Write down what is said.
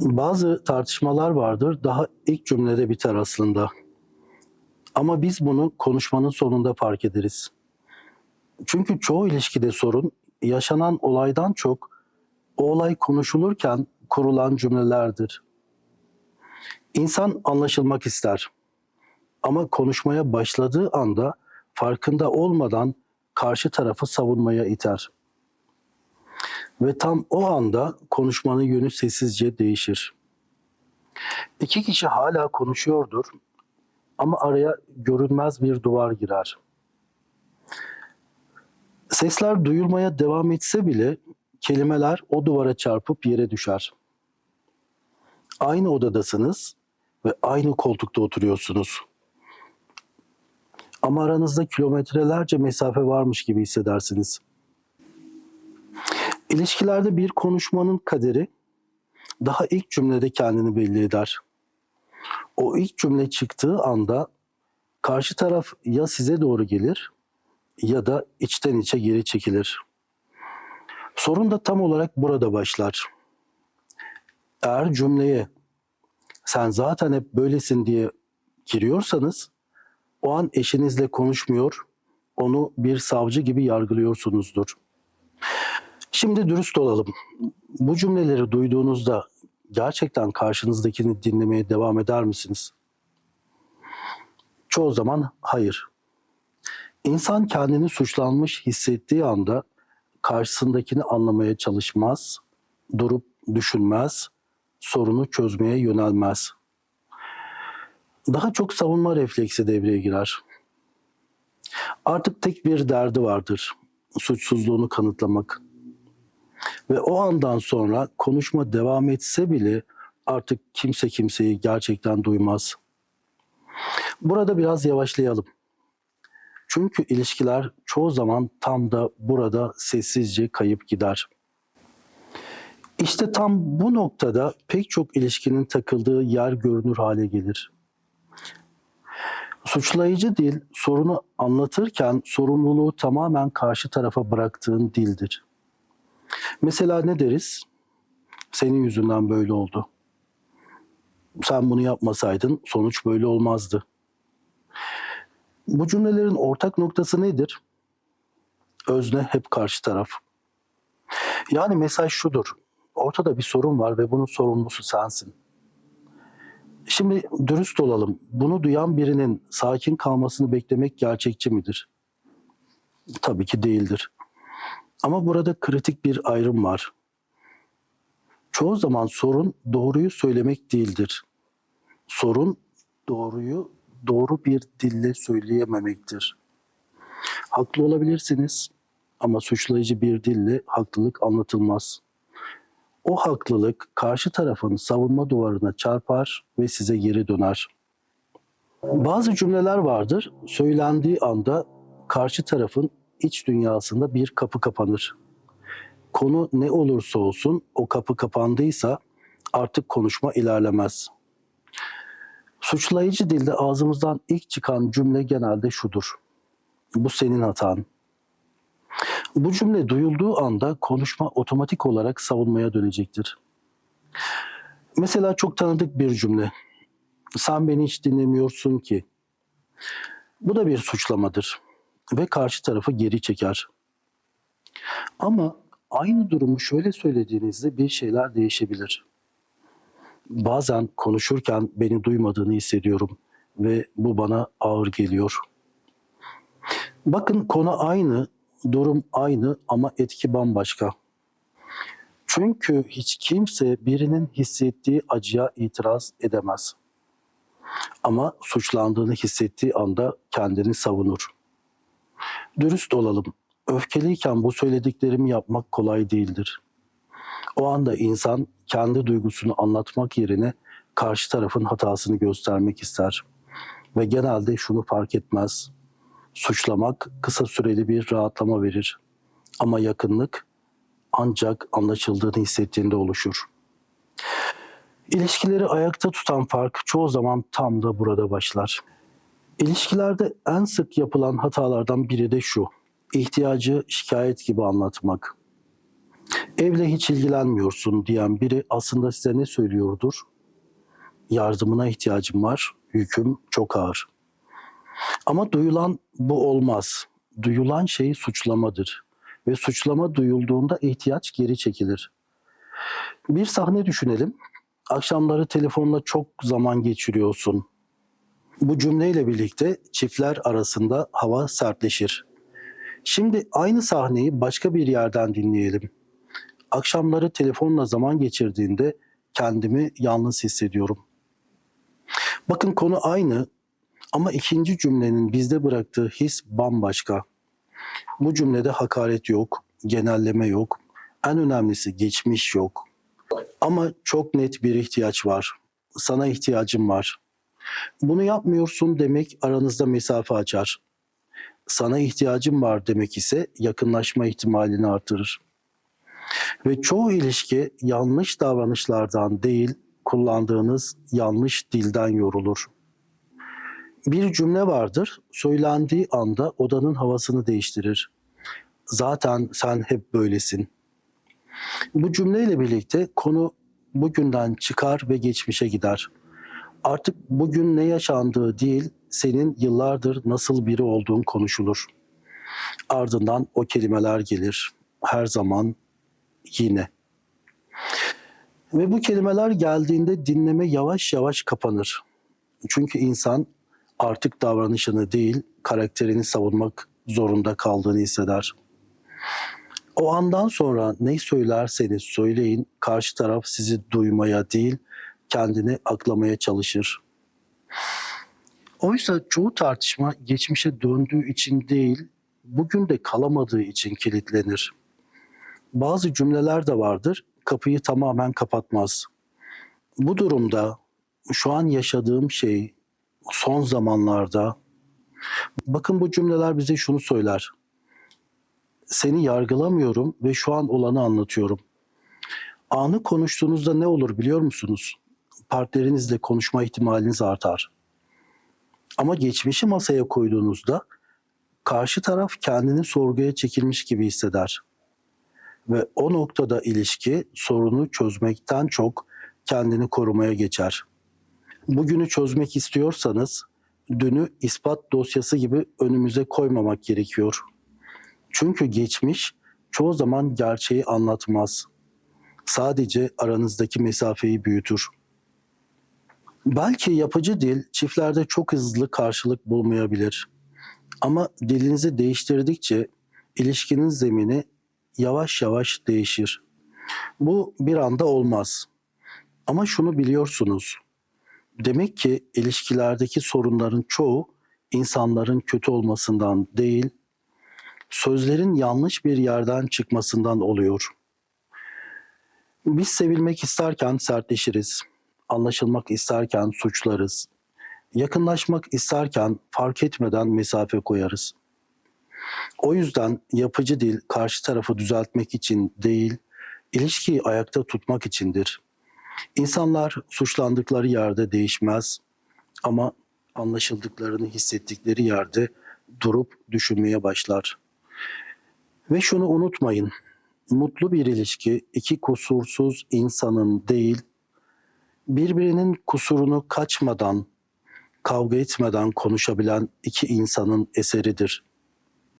Bazı tartışmalar vardır daha ilk cümlede biter aslında. Ama biz bunu konuşmanın sonunda fark ederiz. Çünkü çoğu ilişkide sorun yaşanan olaydan çok o olay konuşulurken kurulan cümlelerdir. İnsan anlaşılmak ister. Ama konuşmaya başladığı anda farkında olmadan karşı tarafı savunmaya iter. Ve tam o anda konuşmanın yönü sessizce değişir. İki kişi hala konuşuyordur ama araya görünmez bir duvar girer. Sesler duyulmaya devam etse bile kelimeler o duvara çarpıp yere düşer. Aynı odadasınız ve aynı koltukta oturuyorsunuz. Ama aranızda kilometrelerce mesafe varmış gibi hissedersiniz. İlişkilerde bir konuşmanın kaderi daha ilk cümlede kendini belli eder. O ilk cümle çıktığı anda karşı taraf ya size doğru gelir ya da içten içe geri çekilir. Sorun da tam olarak burada başlar. Eğer cümleye sen zaten hep böylesin diye giriyorsanız o an eşinizle konuşmuyor, onu bir savcı gibi yargılıyorsunuzdur. Şimdi dürüst olalım. Bu cümleleri duyduğunuzda gerçekten karşınızdakini dinlemeye devam eder misiniz? Çoğu zaman hayır. İnsan kendini suçlanmış hissettiği anda karşısındakini anlamaya çalışmaz, durup düşünmez, sorunu çözmeye yönelmez. Daha çok savunma refleksi devreye girer. Artık tek bir derdi vardır. Suçsuzluğunu kanıtlamak. Ve o andan sonra konuşma devam etse bile artık kimse kimseyi gerçekten duymaz. Burada biraz yavaşlayalım. Çünkü ilişkiler çoğu zaman tam da burada sessizce kayıp gider. İşte tam bu noktada pek çok ilişkinin takıldığı yer görünür hale gelir. Suçlayıcı dil sorunu anlatırken sorumluluğu tamamen karşı tarafa bıraktığın dildir. Mesela ne deriz? Senin yüzünden böyle oldu. Sen bunu yapmasaydın sonuç böyle olmazdı. Bu cümlelerin ortak noktası nedir? Özne hep karşı taraf. Yani mesaj şudur. Ortada bir sorun var ve bunun sorumlusu sensin. Şimdi dürüst olalım. Bunu duyan birinin sakin kalmasını beklemek gerçekçi midir? Tabii ki değildir. Ama burada kritik bir ayrım var. Çoğu zaman sorun doğruyu söylemek değildir. Sorun doğruyu doğru bir dille söyleyememektir. Haklı olabilirsiniz ama suçlayıcı bir dille haklılık anlatılmaz. O haklılık karşı tarafın savunma duvarına çarpar ve size geri döner. Bazı cümleler vardır, söylendiği anda karşı tarafın iç dünyasında bir kapı kapanır. Konu ne olursa olsun o kapı kapandıysa artık konuşma ilerlemez. Suçlayıcı dilde ağzımızdan ilk çıkan cümle genelde şudur. Bu senin hatan. Bu cümle duyulduğu anda konuşma otomatik olarak savunmaya dönecektir. Mesela çok tanıdık bir cümle. Sen beni hiç dinlemiyorsun ki. Bu da bir suçlamadır ve karşı tarafı geri çeker. Ama aynı durumu şöyle söylediğinizde bir şeyler değişebilir. Bazen konuşurken beni duymadığını hissediyorum ve bu bana ağır geliyor. Bakın konu aynı, durum aynı ama etki bambaşka. Çünkü hiç kimse birinin hissettiği acıya itiraz edemez. Ama suçlandığını hissettiği anda kendini savunur. Dürüst olalım. Öfkeliyken bu söylediklerimi yapmak kolay değildir. O anda insan kendi duygusunu anlatmak yerine karşı tarafın hatasını göstermek ister. Ve genelde şunu fark etmez. Suçlamak kısa süreli bir rahatlama verir. Ama yakınlık ancak anlaşıldığını hissettiğinde oluşur. İlişkileri ayakta tutan fark çoğu zaman tam da burada başlar. İlişkilerde en sık yapılan hatalardan biri de şu. İhtiyacı şikayet gibi anlatmak. Evle hiç ilgilenmiyorsun diyen biri aslında size ne söylüyordur? Yardımına ihtiyacım var, yüküm çok ağır. Ama duyulan bu olmaz. Duyulan şey suçlamadır. Ve suçlama duyulduğunda ihtiyaç geri çekilir. Bir sahne düşünelim. Akşamları telefonla çok zaman geçiriyorsun. Bu cümleyle birlikte çiftler arasında hava sertleşir. Şimdi aynı sahneyi başka bir yerden dinleyelim. Akşamları telefonla zaman geçirdiğinde kendimi yalnız hissediyorum. Bakın konu aynı ama ikinci cümlenin bizde bıraktığı his bambaşka. Bu cümlede hakaret yok, genelleme yok, en önemlisi geçmiş yok. Ama çok net bir ihtiyaç var. Sana ihtiyacım var. Bunu yapmıyorsun demek aranızda mesafe açar. Sana ihtiyacım var demek ise yakınlaşma ihtimalini artırır. Ve çoğu ilişki yanlış davranışlardan değil, kullandığınız yanlış dilden yorulur. Bir cümle vardır, söylendiği anda odanın havasını değiştirir. Zaten sen hep böylesin. Bu cümleyle birlikte konu bugünden çıkar ve geçmişe gider. Artık bugün ne yaşandığı değil, senin yıllardır nasıl biri olduğun konuşulur. Ardından o kelimeler gelir. Her zaman yine. Ve bu kelimeler geldiğinde dinleme yavaş yavaş kapanır. Çünkü insan artık davranışını değil, karakterini savunmak zorunda kaldığını hisseder. O andan sonra ne söylerseniz söyleyin, karşı taraf sizi duymaya değil, kendini aklamaya çalışır. Oysa çoğu tartışma geçmişe döndüğü için değil, bugün de kalamadığı için kilitlenir. Bazı cümleler de vardır, kapıyı tamamen kapatmaz. Bu durumda şu an yaşadığım şey son zamanlarda bakın bu cümleler bize şunu söyler. Seni yargılamıyorum ve şu an olanı anlatıyorum. Anı konuştuğunuzda ne olur biliyor musunuz? Partnerinizle konuşma ihtimaliniz artar. Ama geçmişi masaya koyduğunuzda karşı taraf kendini sorguya çekilmiş gibi hisseder. Ve o noktada ilişki sorunu çözmekten çok kendini korumaya geçer. Bugünü çözmek istiyorsanız dünü ispat dosyası gibi önümüze koymamak gerekiyor. Çünkü geçmiş çoğu zaman gerçeği anlatmaz. Sadece aranızdaki mesafeyi büyütür. Belki yapıcı dil çiftlerde çok hızlı karşılık bulmayabilir. Ama dilinizi değiştirdikçe ilişkinin zemini yavaş yavaş değişir. Bu bir anda olmaz. Ama şunu biliyorsunuz. Demek ki ilişkilerdeki sorunların çoğu insanların kötü olmasından değil, sözlerin yanlış bir yerden çıkmasından oluyor. Biz sevilmek isterken sertleşiriz. Anlaşılmak isterken suçlarız. Yakınlaşmak isterken fark etmeden mesafe koyarız. O yüzden yapıcı dil karşı tarafı düzeltmek için değil, ilişkiyi ayakta tutmak içindir. İnsanlar suçlandıkları yerde değişmez ama anlaşıldıklarını hissettikleri yerde durup düşünmeye başlar. Ve şunu unutmayın. Mutlu bir ilişki iki kusursuz insanın değil, birbirinin kusurunu kaçmadan, kavga etmeden konuşabilen iki insanın eseridir.